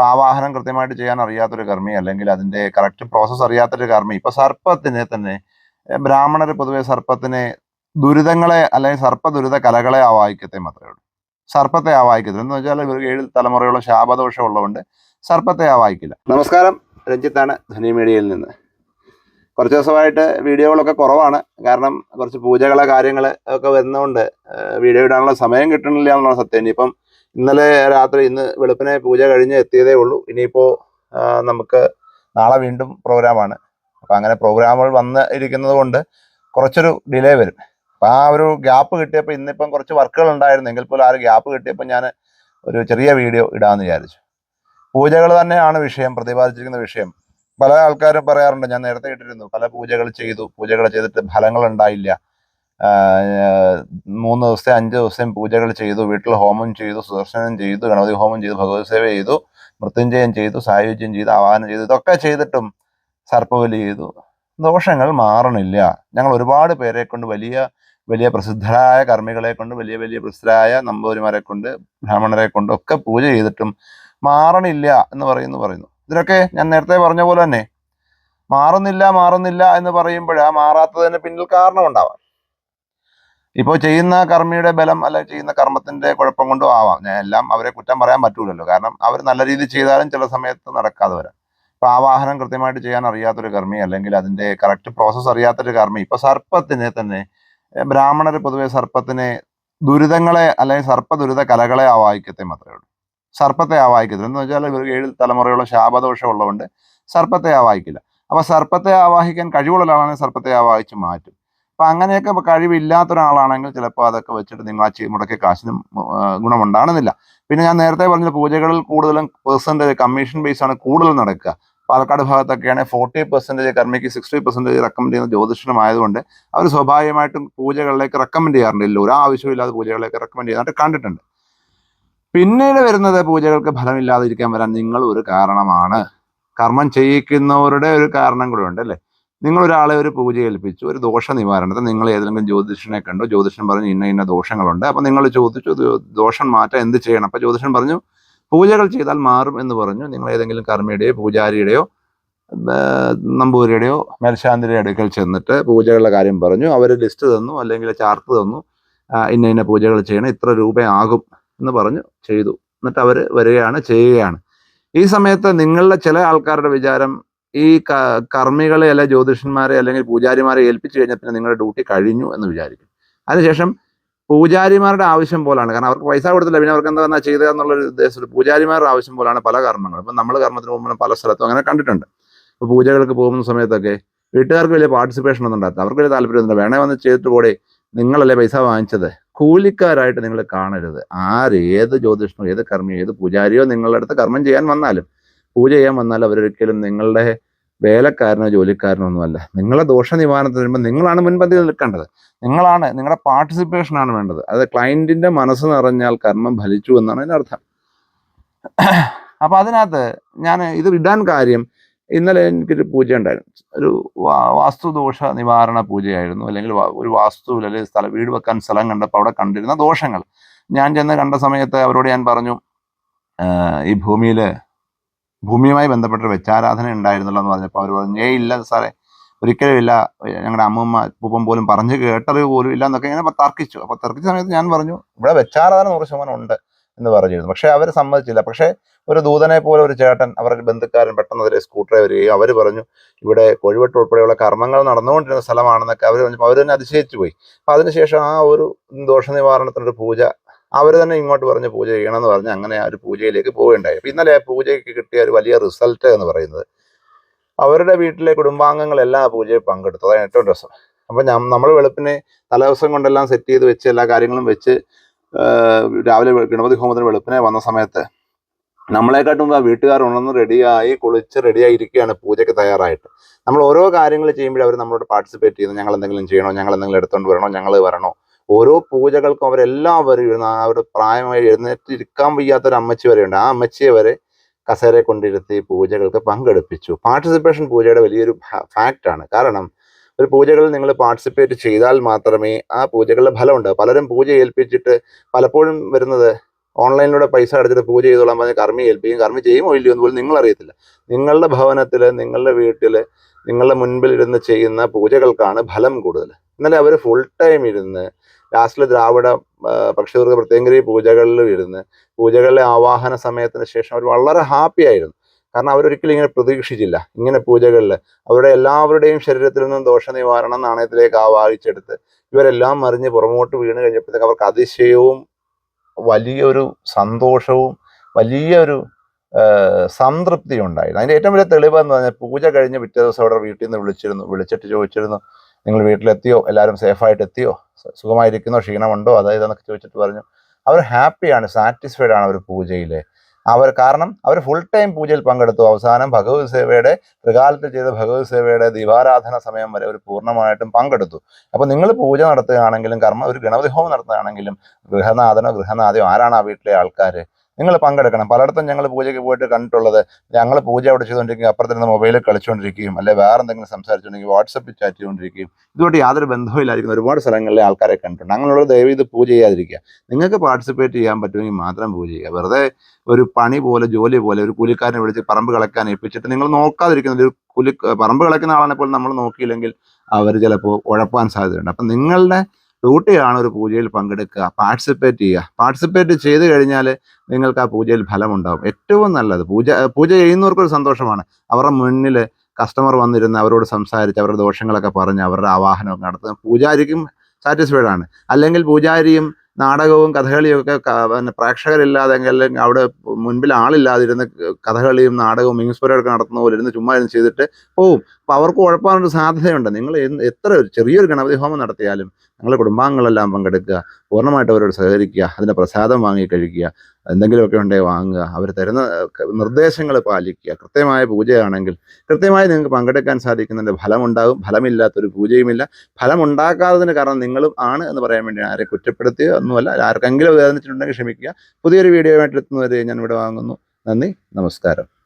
ഇപ്പൊ ആവാഹനം കൃത്യമായിട്ട് ചെയ്യാൻ അറിയാത്തൊരു കർമ്മി അല്ലെങ്കിൽ അതിന്റെ കറക്റ്റ് പ്രോസസ്സ് അറിയാത്തൊരു കർമ്മി. ഇപ്പൊ സർപ്പത്തിനെ തന്നെ ബ്രാഹ്മണർ പൊതുവെ സർപ്പത്തിനെ ദുരിതങ്ങളെ അല്ലെങ്കിൽ സർപ്പ ദുരിത കലകളെ ആവാഹിക്കത്തെ മാത്രമേ ഉള്ളൂ. സർപ്പത്തെ ആവാഹിക്കത്തില്ല. എന്ന് വെച്ചാൽ ഇവർക്ക് ഏഴ് തലമുറയോളം ശാപദോഷം ഉള്ളതുകൊണ്ട് സർപ്പത്തെ ആവാഹിക്കില്ല. നമസ്കാരം. രഞ്ജിത്താണ് ധനി മീഡിയയിൽ നിന്ന്. കുറച്ച് ദിവസമായിട്ട് വീഡിയോകളൊക്കെ കുറവാണ്. കാരണം കുറച്ച് പൂജകളെ കാര്യങ്ങൾ ഒക്കെ വരുന്നതുകൊണ്ട് വീഡിയോ ഇടാനുള്ള സമയം കിട്ടണില്ല എന്നുള്ള സത്യം. ഇനിയിപ്പം ഇന്നലെ രാത്രി ഇന്ന് വെളുപ്പിനെ പൂജ കഴിഞ്ഞ് എത്തിയതേ ഉള്ളൂ. ഇനിയിപ്പോൾ നമുക്ക് നാളെ വീണ്ടും പ്രോഗ്രാമാണ് അപ്പം അങ്ങനെ പ്രോഗ്രാമുകൾ വന്ന് ഇരിക്കുന്നത് കൊണ്ട് കുറച്ചൊരു ഡിലേ വരും. അപ്പം ആ ഒരു ഗ്യാപ്പ് കിട്ടിയപ്പോൾ ഇന്നിപ്പം കുറച്ച് വർക്കുകൾ ഉണ്ടായിരുന്നു. എങ്കിൽ പോലും ആ ഒരു ഗ്യാപ്പ് കിട്ടിയപ്പോൾ ഞാൻ ഒരു ചെറിയ വീഡിയോ ഇടാമെന്ന് വിചാരിച്ചു. പൂജകൾ തന്നെയാണ് വിഷയം പ്രതിപാദിച്ചിരിക്കുന്ന വിഷയം. പല ആൾക്കാരും പറയാറുണ്ട് ഞാൻ നേരത്തെ കേട്ടിരുന്നു പല പൂജകൾ ചെയ്തു. പൂജകൾ ചെയ്തിട്ട് ഫലങ്ങൾ ഉണ്ടായില്ല. മൂന്ന് ദിവസത്തെ അഞ്ച് ദിവസം പൂജകൾ ചെയ്തു വീട്ടിൽ ഹോമം ചെയ്തു സുദർശനം ചെയ്തു ഗണപതി ഹോമം ചെയ്തു ഭഗവത് സേവ ചെയ്തു മൃത്യുഞ്ജയം ചെയ്തു സായുജ്യം ചെയ്തു ആവാഹനം ചെയ്തു ഇതൊക്കെ ചെയ്തിട്ടും സർപ്പബലി ചെയ്തു. ദോഷങ്ങൾ മാറണില്ല. ഞങ്ങൾ ഒരുപാട് പേരെ കൊണ്ട് വലിയ വലിയ പ്രസിദ്ധരായ കർമ്മികളെ കൊണ്ട് വലിയ വലിയ പ്രസിദ്ധരായ നമ്പൂരിമാരെ കൊണ്ട് ബ്രാഹ്മണരെ കൊണ്ട് ഒക്കെ പൂജ ചെയ്തിട്ടും മാറണില്ല എന്ന് പറയുന്നു പറയുന്നു. ഇതിനൊക്കെ ഞാൻ നേരത്തെ പറഞ്ഞ പോലെ തന്നെ മാറുന്നില്ല മാറുന്നില്ല എന്ന് പറയുമ്പോൾ ആ മാറാത്തതിന് പിന്നിൽ കാരണം ഉണ്ടാവാം ഇപ്പോൾ ചെയ്യുന്ന കർമ്മിയുടെ ബലം അല്ലെ ചെയ്യുന്ന കർമ്മത്തിന്റെ കുഴപ്പം കൊണ്ടും ആവാം. ഞാൻ എല്ലാം അവരെ കുറ്റം പറയാൻ പറ്റൂലല്ലോ. കാരണം അവർ നല്ല രീതിയിൽ ചെയ്താലും ചില സമയത്ത് നടക്കാതെ വരാം. ഇപ്പൊ ആവാഹനം കൃത്യമായിട്ട് ചെയ്യാൻ അറിയാത്തൊരു കർമ്മി അല്ലെങ്കിൽ അതിന്റെ കറക്റ്റ് പ്രോസസ്സ് അറിയാത്തൊരു കർമ്മി ഇപ്പൊ സർപ്പത്തിനെ തന്നെ ബ്രാഹ്മണർ പൊതുവെ സർപ്പത്തിനെ ദുരിതങ്ങളെ അല്ലെങ്കിൽ സർപ്പ ദുരിത കലകളെ ആവാഹിക്കത്തെ മാത്രമേ ഉള്ളൂ. സർപ്പത്തെ ആവാഹിക്കത്തില്ല. എന്ന് വെച്ചാൽ ഇവർക്ക് ഏഴ് തലമുറയുള്ള ശാപദോഷം ഉള്ളതുകൊണ്ട് സർപ്പത്തെ ആവാഹിക്കില്ല. അപ്പൊ സർപ്പത്തെ ആവാഹിക്കാൻ കഴിവുള്ള ആളാണെങ്കിൽ സർപ്പത്തെ ആവാഹിച്ച് മാറ്റും. അപ്പൊ അങ്ങനെയൊക്കെ കഴിവില്ലാത്ത ഒരാളാണെങ്കിൽ ചിലപ്പോൾ അതൊക്കെ വെച്ചിട്ട് നിങ്ങൾ ആ മുടക്കിയ കാശിനും ഗുണമുണ്ടാകുന്നില്ല പിന്നെ ഞാൻ നേരത്തെ പറഞ്ഞ പൂജകളിൽ കൂടുതലും പെർസെന്റേജ് കമ്മീഷൻ ബേസ് ആണ് കൂടുതൽ നടക്കുക. പാലക്കാട് ഭാഗത്തൊക്കെയാണ് ഫോർട്ടി പെർസെന്റേജ് കർമ്മിക്ക് സിക്സ്റ്റി പെർസെന്റേജ് റെക്കമെൻഡ് ചെയ്യുന്ന ജ്യോതിഷനുമായതുകൊണ്ട് അവർ സ്വാഭാവികമായിട്ടും പൂജകളിലേക്ക് റെക്കമെൻഡ് ചെയ്യാറുണ്ട് ഇല്ല ഒരു ആവശ്യമില്ലാതെ പൂജകളിലേക്ക് റെക്കമെൻഡ് ചെയ്യുന്നതായിട്ട് കണ്ടിട്ടുണ്ട്. പിന്നീട് വരുന്നത് പൂജകൾക്ക് ഫലമില്ലാതിരിക്കാൻ വരാൻ നിങ്ങൾ ഒരു കാരണമാണ്. കർമ്മം ചെയ്യിക്കുന്നവരുടെ ഒരു കാരണം കൂടെ ഉണ്ട് അല്ലേ? നിങ്ങൾ ഒരാളെ ഒരു പൂജ ഏൽപ്പിച്ചു ഒരു ദോഷ നിവാരണത്തിന് നിങ്ങൾ ഏതെങ്കിലും ജ്യോതിഷനെ കണ്ടു ജ്യോതിഷൻ പറഞ്ഞു ഇന്ന ഇന്ന ദോഷങ്ങളുണ്ട് അപ്പൊ നിങ്ങൾ ചോദിച്ചു ദോഷം മാറ്റാൻ എന്ത് ചെയ്യണം? അപ്പൊ ജ്യോതിഷൻ പറഞ്ഞു പൂജകൾ ചെയ്താൽ മാറും എന്ന് പറഞ്ഞു. നിങ്ങൾ ഏതെങ്കിലും കർമ്മിയുടെയോ പൂജാരിയുടെയോ നമ്പൂരിയുടെയോ മേൽശാന്തിയുടെ അടുക്കൽ ചെന്നിട്ട് പൂജകളുടെ കാര്യം പറഞ്ഞു. അവർ ലിസ്റ്റ് തന്നു അല്ലെങ്കിൽ ചാർട്ട് തന്നു ഇന്ന ഇന്ന പൂജകൾ ചെയ്യണം ഇത്ര രൂപയാകും എന്ന് പറഞ്ഞു ചെയ്തു. എന്നിട്ട് അവർ വരികയാണ് ചെയ്യുകയാണ്. ഈ സമയത്ത് നിങ്ങളുടെ ചില ആൾക്കാരുടെ വിചാരം ഈ കർമ്മികളെ അല്ലെ ജ്യോതിഷന്മാരെ അല്ലെങ്കിൽ പൂജാരിമാരെ ഏൽപ്പിച്ചു കഴിഞ്ഞാൽ പിന്നെ നിങ്ങളുടെ ഡ്യൂട്ടി കഴിഞ്ഞു എന്ന് വിചാരിക്കും. അതിനുശേഷം പൂജാരിമാരുടെ ആവശ്യം പോലാണ്. കാരണം അവർക്ക് പൈസ കൊടുത്തില്ല പിന്നെ അവർക്ക് എന്താ പറഞ്ഞാൽ ചെയ്തത് എന്നുള്ളൊരു ഉദ്ദേശത്തിൽ പൂജാരിമാരുടെ ആവശ്യം പോലാണ് പല കർമ്മങ്ങളും. ഇപ്പം നമ്മൾ കർമ്മത്തിന് പോകുമ്പോൾ പല സ്ഥലത്തും അങ്ങനെ കണ്ടിട്ടുണ്ട്. ഇപ്പോൾ പൂജകൾക്ക് പോകുന്ന സമയത്തൊക്കെ വീട്ടുകാർക്ക് വലിയ പാർട്ടിസിപ്പേഷൻ ഒന്നും ഉണ്ടാകത്തില്ല. അവർക്ക് വലിയ താല്പര്യമൊന്നുമില്ല വേണേ വന്ന് ചെയ്തിട്ട് പോടെ നിങ്ങളല്ലേ പൈസ വാങ്ങിച്ചത്? കൂലിക്കാരായിട്ട് നിങ്ങൾ കാണരുത്. ആരേത് ജ്യോതിഷനോ ഏത് കർമ്മിയോ ഏത് പൂജാരിയോ നിങ്ങളുടെ അടുത്ത് കർമ്മം ചെയ്യാൻ വന്നാലും പൂജ ചെയ്യാൻ വന്നാൽ അവരൊരിക്കലും നിങ്ങളുടെ വേലക്കാരനോ ജോലിക്കാരനോ ഒന്നുമല്ല നിങ്ങളെ ദോഷ നിവാരണത്തിന് വരുമ്പോൾ നിങ്ങളാണ് മുൻപന്തിയിൽ നിൽക്കേണ്ടത്. നിങ്ങളാണ് നിങ്ങളുടെ പാർട്ടിസിപ്പേഷനാണ് വേണ്ടത്. അത് ക്ലയന്റിന്റെ മനസ്സ് നിറഞ്ഞാൽ കർമ്മം ഫലിച്ചു എന്നാണ് അതിന്റെ അർത്ഥം. അപ്പൊ അതിനകത്ത് ഞാൻ ഇത് ഇടാൻ കാര്യം ഇന്നലെ എനിക്കൊരു പൂജ ഉണ്ടായിരുന്നു. ഒരു വാസ്തുദോഷ നിവാരണ പൂജയായിരുന്നു. അല്ലെങ്കിൽ ഒരു വാസ്തു അല്ലെങ്കിൽ സ്ഥലം വീട് വെക്കാൻ സ്ഥലം കണ്ടപ്പോൾ അവിടെ കണ്ടിരുന്ന ദോഷങ്ങൾ. ഞാൻ ചെന്ന് കണ്ട സമയത്ത് അവരോട് ഞാൻ പറഞ്ഞു ഈ ഭൂമിയിൽ ഭൂമിയുമായി ബന്ധപ്പെട്ട വെച്ചാരാധന ഉണ്ടായിരുന്നല്ലോ എന്ന് പറഞ്ഞപ്പോൾ അവർ പറഞ്ഞു ഏയ് ഇല്ല സാറേ ഒരിക്കലും ഇല്ല. ഞങ്ങളുടെ അമ്മൂമ്മ പൂപ്പം പോലും പറഞ്ഞു കേട്ടറിവ് പോലും ഇല്ല എന്നൊക്കെ ഇങ്ങനെ തർക്കിച്ചു. അപ്പോൾ തർക്കിച്ച സമയത്ത് ഞാൻ പറഞ്ഞു ഇവിടെ വെച്ചാരാധന നൂറ് ശതമാനം ഉണ്ട് എന്ന് പറഞ്ഞിരുന്നു. പക്ഷെ അവർ സമ്മതിച്ചില്ല. പക്ഷേ ഒരു ദൂതനെ പോലെ ഒരു ചേട്ടൻ അവരുടെ ബന്ധുക്കാരൻ പെട്ടെന്ന് അതിലെ സ്കൂട്ടറെ വരികയും അവർ പറഞ്ഞു ഇവിടെ കോഴിവെട്ട് ഉൾപ്പെടെയുള്ള കർമ്മങ്ങൾ നടന്നുകൊണ്ടിരുന്ന സ്ഥലമാണെന്നൊക്കെ അവർ പറഞ്ഞപ്പോൾ അവർ തന്നെ അതിശയിച്ചു പോയി. അപ്പോൾ അതിനുശേഷം ആ ഒരു ദോഷ നിവാരണത്തിനൊരു പൂജ അവർ തന്നെ ഇങ്ങോട്ട് പറഞ്ഞ് പൂജ ചെയ്യണമെന്ന് പറഞ്ഞ് അങ്ങനെ ആ ഒരു പൂജയിലേക്ക് പോവുകയുണ്ടായി. അപ്പം ഇന്നലെ പൂജയ്ക്ക് കിട്ടിയ ഒരു വലിയ റിസൾട്ട് എന്ന് പറയുന്നത് അവരുടെ വീട്ടിലെ കുടുംബാംഗങ്ങളെല്ലാം ആ പൂജയിൽ പങ്കെടുത്തു. അതാണ് ഏറ്റവും രസം. അപ്പം നമ്മൾ വെളുപ്പിന് തലേദിവസം കൊണ്ടെല്ലാം സെറ്റ് ചെയ്ത് വെച്ച് എല്ലാ കാര്യങ്ങളും വെച്ച് രാവിലെ ഗണപതി ഹോമത്തിന് വെളുപ്പിനെ വന്ന സമയത്ത് നമ്മളെക്കാട്ടും ആ വീട്ടുകാർ ഉണർന്ന് റെഡിയായി കുളിച്ച് റെഡിയായി ഇരിക്കുകയാണ് പൂജയ്ക്ക് തയ്യാറായിട്ട്. നമ്മൾ ഓരോ കാര്യങ്ങൾ ചെയ്യുമ്പോഴും അവർ നമ്മളോട് പാർട്ടിസിപ്പേറ്റ് ചെയ്യുന്നു. ഞങ്ങൾ എന്തെങ്കിലും ചെയ്യണോ? ഞങ്ങൾ എന്തെങ്കിലും എടുത്തുകൊണ്ട് വരണോ? ഞങ്ങൾ വരണോ? ഓരോ പൂജകൾക്കും അവരെല്ലാവരും ഇരുന്ന് ഒരു പ്രായമായി എഴുന്നേറ്റിരിക്കാൻ വയ്യാത്തൊരു അമ്മച്ചി വരെയുണ്ട് ആ അമ്മച്ചിയെ വരെ കസേരയെ കൊണ്ടിരുത്തി പൂജകൾക്ക് പങ്കെടുപ്പിച്ചു. പാർട്ടിസിപ്പേഷൻ പൂജയുടെ വലിയൊരു ഫാക്റ്റാണ് കാരണം ഒരു പൂജകളിൽ നിങ്ങൾ പാർട്ടിസിപ്പേറ്റ് ചെയ്താൽ മാത്രമേ ആ പൂജകളുടെ ഫലമുണ്ട് പലരും പൂജ ഏൽപ്പിച്ചിട്ട് പലപ്പോഴും വരുന്നത് ഓൺലൈനിലൂടെ പൈസ അടച്ചിട്ട് പൂജ ചെയ്തോളാൻ പറഞ്ഞ് കർമ്മി ഏൽപ്പിക്കും കർമ്മി ചെയ്യുമോ ഇല്ലയോ എന്ന് പോലും നിങ്ങൾ അറിയത്തില്ല നിങ്ങളുടെ ഭവനത്തിൽ നിങ്ങളുടെ വീട്ടിൽ നിങ്ങളുടെ മുൻപിൽ ഇരുന്ന് ചെയ്യുന്ന പൂജകൾക്കാണ് ഫലം കൂടുതൽ. ഇന്നലെ അവർ ഫുൾ ടൈം ഇരുന്ന് ലാസ്റ്റിൽ ദ്രാവിഡ പ്രത്യേകം പ്രത്യേകരി പൂജകളിലും ഇരുന്ന് പൂജകളിലെ ആവാഹന സമയത്തിന് ശേഷം അവർ വളരെ ഹാപ്പി ആയിരുന്നു. കാരണം അവരൊരിക്കലും ഇങ്ങനെ പ്രതീക്ഷിച്ചില്ല ഇങ്ങനെ പൂജകളിൽ അവരുടെ എല്ലാവരുടെയും ശരീരത്തിൽ നിന്നും ദോഷ നിവാരണം നാണയത്തിലേക്ക് ആവാഹിച്ചെടുത്ത് ഇവരെല്ലാം മറിഞ്ഞ് പുറമോട്ട് വീണ് കഴിഞ്ഞപ്പോഴത്തേക്ക് അവർക്ക് അതിശയവും വലിയൊരു സന്തോഷവും വലിയൊരു സംതൃപ്തി ഉണ്ടായിരുന്നു. അതിന്റെ ഏറ്റവും വലിയ തെളിവെന്ന് പറഞ്ഞാൽ പൂജ കഴിഞ്ഞ് പിറ്റേ ദിവസം അവിടെ വീട്ടിൽ നിന്ന് വിളിച്ചിരുന്നു വിളിച്ചിട്ട് ചോദിച്ചിരുന്നു നിങ്ങൾ വീട്ടിലെത്തിയോ? എല്ലാവരും സേഫായിട്ട് എത്തിയോ സുഖമായിരിക്കുന്നോ? ക്ഷീണമുണ്ടോ? അതായത് എന്നൊക്കെ ചോദിച്ചിട്ട് പറഞ്ഞു. അവർ ഹാപ്പിയാണ് സാറ്റിസ്ഫൈഡ് ആണ് അവർ പൂജയിൽ അവർ കാരണം അവർ ഫുൾ ടൈം പൂജയിൽ പങ്കെടുത്തു. അവസാനം ഭഗവത് സേവയുടെ ത്രികാലത്ത് ചെയ്ത ഭഗവത് സേവയുടെ ദീപാരാധന സമയം വരെ അവർ പൂർണമായിട്ടും പങ്കെടുത്തു. അപ്പോൾ നിങ്ങൾ പൂജ നടത്തുകയാണെങ്കിലും കർമ്മ ഒരു ഗണപതി ഹോമം നടത്തുകയാണെങ്കിലും ഗൃഹനാഥനോ ഗൃഹനാഥയോ ആരാണ് ആ വീട്ടിലെ ആൾക്കാർ നിങ്ങൾ പങ്കെടുക്കണം. പലയിടത്തും ഞങ്ങൾ പൂജയ്ക്ക് പോയിട്ട് കണ്ടിട്ടുള്ളത് ഞങ്ങൾ പൂജ അവിടെ ചെയ്തുകൊണ്ടിരിക്കുകയും അപ്പുറത്തിരുന്ന് മൊബൈലിൽ കളിച്ചുകൊണ്ടിരിക്കുകയും അല്ലെ വേറെ എന്തെങ്കിലും സംസാരിച്ചുകൊണ്ടിരിക്കും വാട്സപ്പിൽ ചാറ്റ് ചെയ്തുകൊണ്ടിരിക്കുകയും ഇതുകൊണ്ട് യാതൊരു ബന്ധവുമില്ലായിരിക്കുന്ന ഒരുപാട് സ്ഥലങ്ങളിലെ ആൾക്കാരെ കണ്ടിട്ടുണ്ട്. അങ്ങനെയുള്ള ദയവ് ഇത് പൂജ ചെയ്യാതിരിക്കുക. നിങ്ങൾക്ക് പാർട്ടിസിപ്പേറ്റ് ചെയ്യാൻ പറ്റുമെങ്കിൽ മാത്രം പൂജ ചെയ്യുക. വെറുതെ ഒരു പണി പോലെ ജോലി പോലെ ഒരു കൂലിക്കാരനെ വിളിച്ച് പറമ്പ് കളക്കാൻ ഏൽപ്പിച്ചിട്ട് നിങ്ങൾ നോക്കാതിരിക്കുന്ന ഒരു കൂലി പറമ്പ് കളക്കുന്ന ആളാണെപ്പോൾ നമ്മൾ നോക്കിയില്ലെങ്കിൽ അവർ ചിലപ്പോൾ ഉഴപ്പാൻ സാധ്യതയുണ്ട്. അപ്പം നിങ്ങളുടെ ഡ്യൂട്ടിയാണ് ഒരു പൂജയിൽ പങ്കെടുക്കുക. പാർട്ടിസിപ്പേറ്റ് ചെയ്യുക. പാർട്ടിസിപ്പേറ്റ് ചെയ്ത് കഴിഞ്ഞാൽ നിങ്ങൾക്ക് ആ പൂജയിൽ ഫലമുണ്ടാകും ഏറ്റവും നല്ലത്. പൂജ പൂജ ചെയ്യുന്നവർക്കൊരു സന്തോഷമാണ്. അവരുടെ മുന്നിൽ കസ്റ്റമർ വന്നിരുന്ന് അവരോട് സംസാരിച്ച് അവരുടെ ദോഷങ്ങളൊക്കെ പറഞ്ഞ് അവരുടെ ആവാഹനമൊക്കെ നടത്തുന്ന പൂജാരിക്കും സാറ്റിസ്ഫൈഡ് ആണ്. അല്ലെങ്കിൽ പൂജാരിയും നാടകവും കഥകളിയും ഒക്കെ പിന്നെ പ്രേക്ഷകരില്ലാതെ അല്ലെങ്കിൽ അവിടെ മുൻപിൽ ആളില്ലാതിരുന്ന് കഥകളിയും നാടകവും മിങ്സ്പുരൊക്കെ നടത്തുന്ന പോലെ ഇരുന്ന് ചുമ്മാ ചെയ്തിട്ട് പോവും. അപ്പോൾ അവർക്ക് കുഴപ്പമാണൊരു സാധ്യതയുണ്ട്. നിങ്ങൾ എത്ര ചെറിയൊരു ഗണപതി ഹോമം നടത്തിയാലും നിങ്ങളുടെ കുടുംബാംഗങ്ങളെല്ലാം പങ്കെടുക്കുക പൂർണമായിട്ട് അവരോട് സഹകരിക്കുക അതിന്റെ പ്രസാദം വാങ്ങി കഴിക്കുക എന്തെങ്കിലുമൊക്കെ ഉണ്ടെങ്കിൽ വാങ്ങുക അവർ തരുന്ന നിർദ്ദേശങ്ങൾ പാലിക്കുക. കൃത്യമായ പൂജയാണെങ്കിൽ കൃത്യമായി നിങ്ങൾക്ക് പങ്കെടുക്കാൻ സാധിക്കുന്നതിന്റെ ഫലമുണ്ടാകും. ഫലമില്ലാത്തൊരു പൂജയുമില്ല. ഫലമുണ്ടാക്കാത്തതിന് കാരണം നിങ്ങളും ആണ് എന്ന് പറയാൻ വേണ്ടി ആരെ കുറ്റപ്പെടുത്തുകയോ ഒന്നുമല്ല. ആർക്കെങ്കിലും വേദനിച്ചിട്ടുണ്ടെങ്കിൽ ക്ഷമിക്കുക. പുതിയൊരു വീഡിയോ ആയിട്ട് എത്തുന്നവരെ ഞാൻ ഇവിടെ വാങ്ങുന്നു. നന്ദി. നമസ്കാരം.